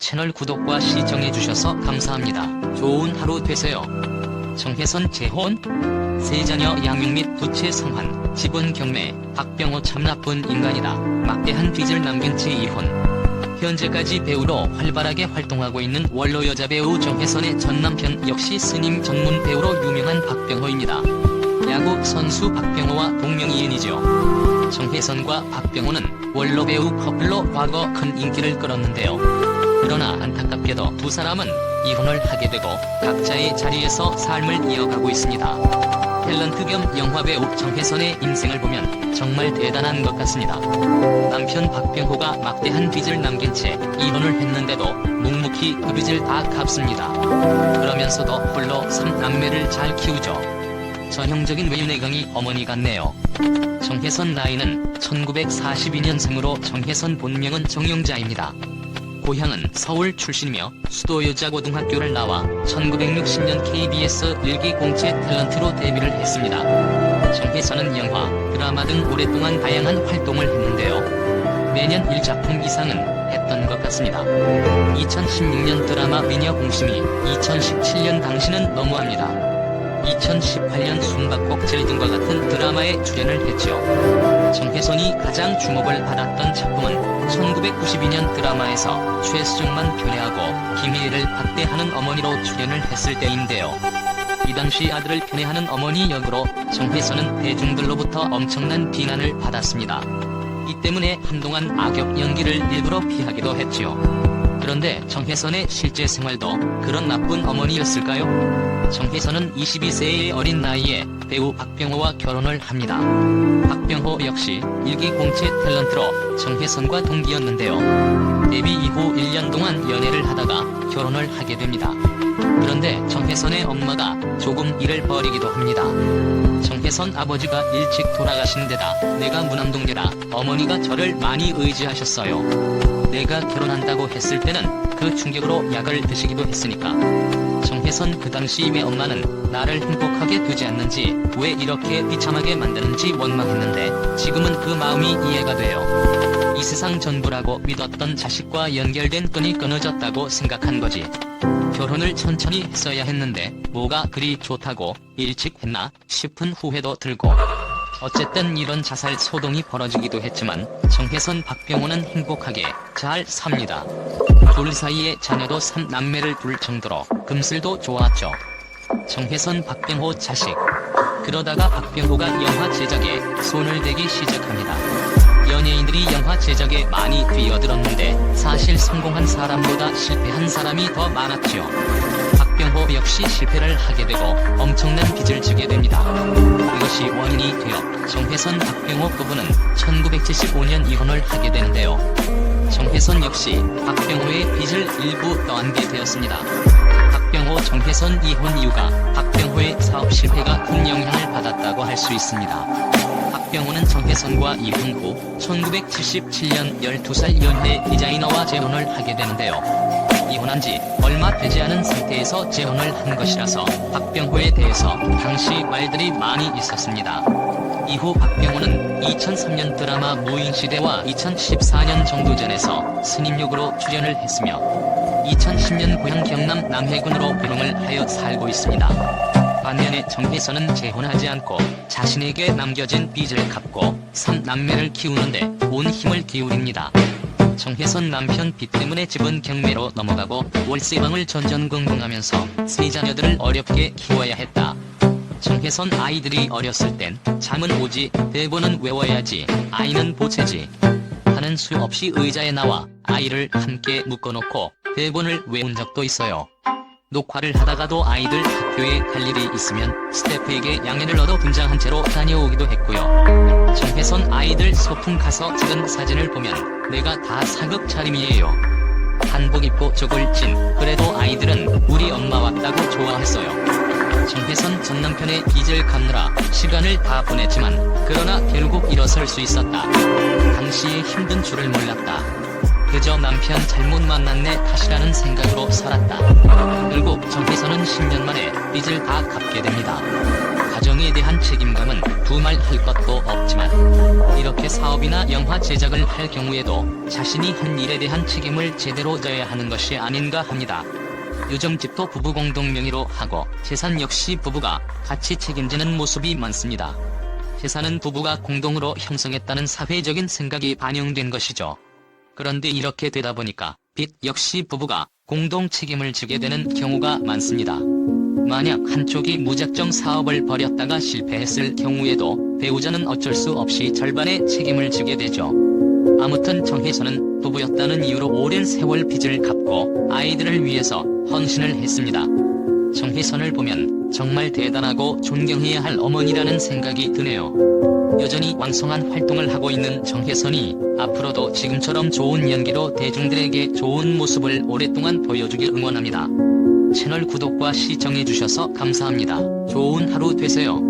채널 구독과 시청해주셔서 감사합니다. 좋은 하루 되세요. 정혜선 재혼? 세자녀 양육 및 부채 상환, 지분 경매, 박병호 참 나쁜 인간이다. 막대한 빚을 남긴 채 이혼. 현재까지 배우로 활발하게 활동하고 있는 원로 여자 배우 정혜선의 전 남편 역시 스님 전문 배우로 유명한 박병호입니다. 야구 선수 박병호와 동명이인이죠. 정혜선과 박병호는 원로 배우 커플로 과거 큰 인기를 끌었는데요. 그러나 안타깝게도 두 사람은 이혼을 하게 되고 각자의 자리에서 삶을 이어가고 있습니다. 탤런트 겸 영화배우 정혜선의 인생을 보면 정말 대단한 것 같습니다. 남편 박병호가 막대한 빚을 남긴 채 이혼을 했는데도 묵묵히 그 빚을 다 갚습니다. 그러면서도 홀로 3남매를 잘 키우죠. 전형적인 외유내강이 어머니 같네요. 정혜선 나이는 1942년생으로 정혜선 본명은 정용자입니다. 고향은 서울 출신이며 수도여자고등학교를 나와 1960년 KBS 일기 공채 탤런트로 데뷔를 했습니다. 정혜선은 영화, 드라마 등 오랫동안 다양한 활동을 했는데요. 매년 1작품 이상은 했던 것 같습니다. 2016년 드라마 미녀 공심이 2017년 당신은 너무합니다. 2018년 숨바꼭질 등과 같은 드라마에 출연을 했죠. 정혜선이 가장 주목을 받았던 작품은 1992년 드라마에서 최수정만 편애하고 김희애를 박대하는 어머니로 출연을 했을 때인데요. 이 당시 아들을 편애하는 어머니 역으로 정혜선은 대중들로부터 엄청난 비난을 받았습니다. 이 때문에 한동안 악역 연기를 일부러 피하기도 했지요. 그런데 정혜선의 실제 생활도 그런 나쁜 어머니였을까요? 정혜선은 22세의 어린 나이에 배우 박병호와 결혼을 합니다. 박병호 역시 일기 공채 탤런트로 정혜선과 동기였는데요. 데뷔 이후 1년 동안 연애를 하다가 결혼을 하게 됩니다. 그런데 정혜선의 엄마가 조금 일을 벌이기도 합니다. 정혜선 아버지가 일찍 돌아가신 데다 내가 무남동녀라 어머니가 저를 많이 의지하셨어요. 내가 결혼한다고 했을 때는 그 충격으로 약을 드시기도 했으니까. 정혜선 그 당시 왜 엄마는 나를 행복하게 두지 않는지 왜 이렇게 비참하게 만드는지 원망했는데 지금은 그 마음이 이해가 돼요. 이 세상 전부라고 믿었던 자식과 연결된 끈이 끊어졌다고 생각한 거지. 결혼을 천천히 했어야 했는데 뭐가 그리 좋다고 일찍 했나 싶은 후회도 들고 어쨌든 이런 자살 소동이 벌어지기도 했지만 정혜선 박병호는 행복하게 잘 삽니다. 둘 사이에 자녀도 3남매를 둘 정도로 금슬도 좋았죠. 정혜선 박병호 자식 그러다가 박병호가 영화 제작에 손을 대기 시작합니다. 연예인들이 영화 제작에 많이 뛰어들었는데 사실 성공한 사람보다 실패한 사람이 더 많았죠. 박병호 역시 실패를 하게 되고 엄청난 빚을 지게 됩니다. 이것이 원인이 되어 정혜선 박병호 부부는 1975년 이혼을 하게 되는데요. 정혜선 역시 박병호의 빚을 일부 떠안게 되었습니다. 박병호 정혜선 이혼 이유가 박병호의 사업 실패가 큰 영향을 받았다고 할 수 있습니다. 박병호는 정혜선과 이혼 후 1977년 12살 연애 디자이너와 재혼을 하게 되는데요. 이혼한 지 얼마 되지 않은 상태에서 재혼을 한 것이라서 박병호에 대해서 당시 말들이 많이 있었습니다. 이후 박병호는 2003년 드라마 무인시대와 2014년 정도전에서 스님 역으로 출연을 했으며 2010년 고향 경남 남해군으로 귀농을 하여 살고 있습니다. 반면에 정혜선은 재혼하지 않고 자신에게 남겨진 빚을 갚고 3남매를 키우는데 온 힘을 기울입니다. 정혜선 남편 빚 때문에 집은 경매로 넘어가고 월세방을 전전긍긍하면서 세 자녀들을 어렵게 키워야 했다. 정혜선 아이들이 어렸을 땐 잠은 오지 대본은 외워야지 아이는 보채지 하는 수 없이 의자에 나와 아이를 함께 묶어놓고 대본을 외운 적도 있어요. 녹화를 하다가도 아이들 학교에 갈 일이 있으면 스태프에게 양해를 얻어 분장한 채로 다녀오기도 했고요. 정혜선 아이들 소풍 가서 찍은 사진을 보면 내가 다 사극 차림이에요. 한복 입고 저걸 찐 그래도 아이들은 우리 엄마 왔다고 좋아했어요. 정혜선 전 남편의 빚을 갚느라 시간을 다 보냈지만 그러나 결국 일어설 수 있었다. 당시에 힘든 줄을 몰랐다. 그저 남편 잘못 만났네 탓이라는 생각으로 살았다. 결국 정혜선은 10년 만에 빚을 다 갚게 됩니다. 가정에 대한 책임감은 두말 할 것도 없지만 이렇게 사업이나 영화 제작을 할 경우에도 자신이 한 일에 대한 책임을 제대로 져야 하는 것이 아닌가 합니다. 요즘 집도 부부 공동 명의로 하고 재산 역시 부부가 같이 책임지는 모습이 많습니다. 재산은 부부가 공동으로 형성했다는 사회적인 생각이 반영된 것이죠. 그런데 이렇게 되다 보니까 빚 역시 부부가 공동 책임을 지게 되는 경우가 많습니다. 만약 한쪽이 무작정 사업을 벌였다가 실패했을 경우에도 배우자는 어쩔 수 없이 절반의 책임을 지게 되죠. 아무튼 정혜선은 부부였다는 이유로 오랜 세월 빚을 갚고 아이들을 위해서 헌신을 했습니다. 정혜선을 보면 정말 대단하고 존경해야 할 어머니라는 생각이 드네요. 여전히 왕성한 활동을 하고 있는 정혜선이 앞으로도 지금처럼 좋은 연기로 대중들에게 좋은 모습을 오랫동안 보여주길 응원합니다. 채널 구독과 시청해주셔서 감사합니다. 좋은 하루 되세요.